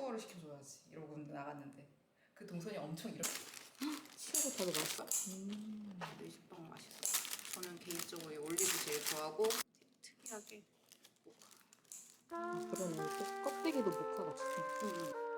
스코어를 시켜줘야지 이러고 나갔는데 그 동선이 엄청 이렇게 치아보타도 맛있어? 이 식빵 맛있어. 저는 개인적으로 이 올리브 제일 좋아하고 특이하게 모카. 아, 그러네. 또 껍데기도 모카 같이 생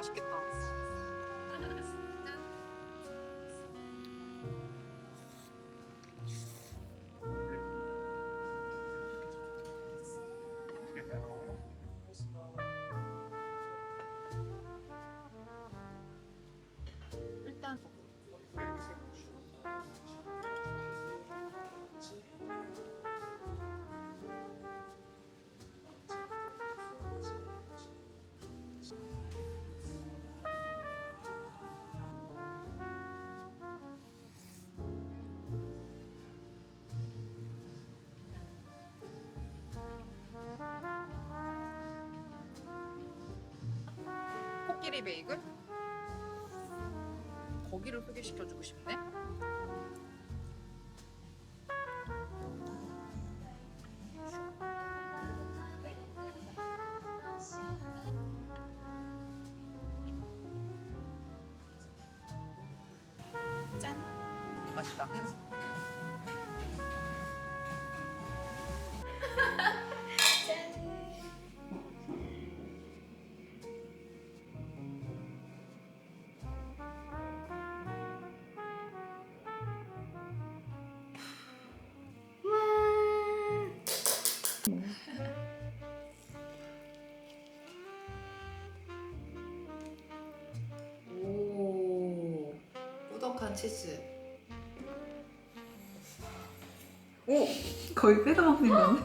맛있겠다. 코끼리 베이글 거기를 소개시켜주고 싶네. 짠. 맛있다. 꾸덕한 치즈. 오 거의 뺏어 먹는 건데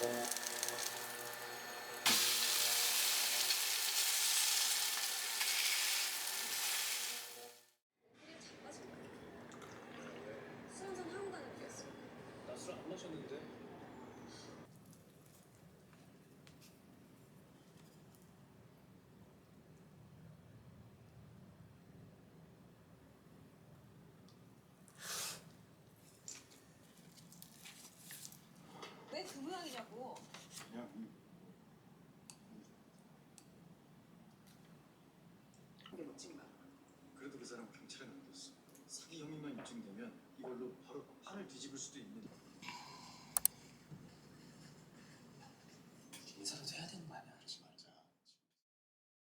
우리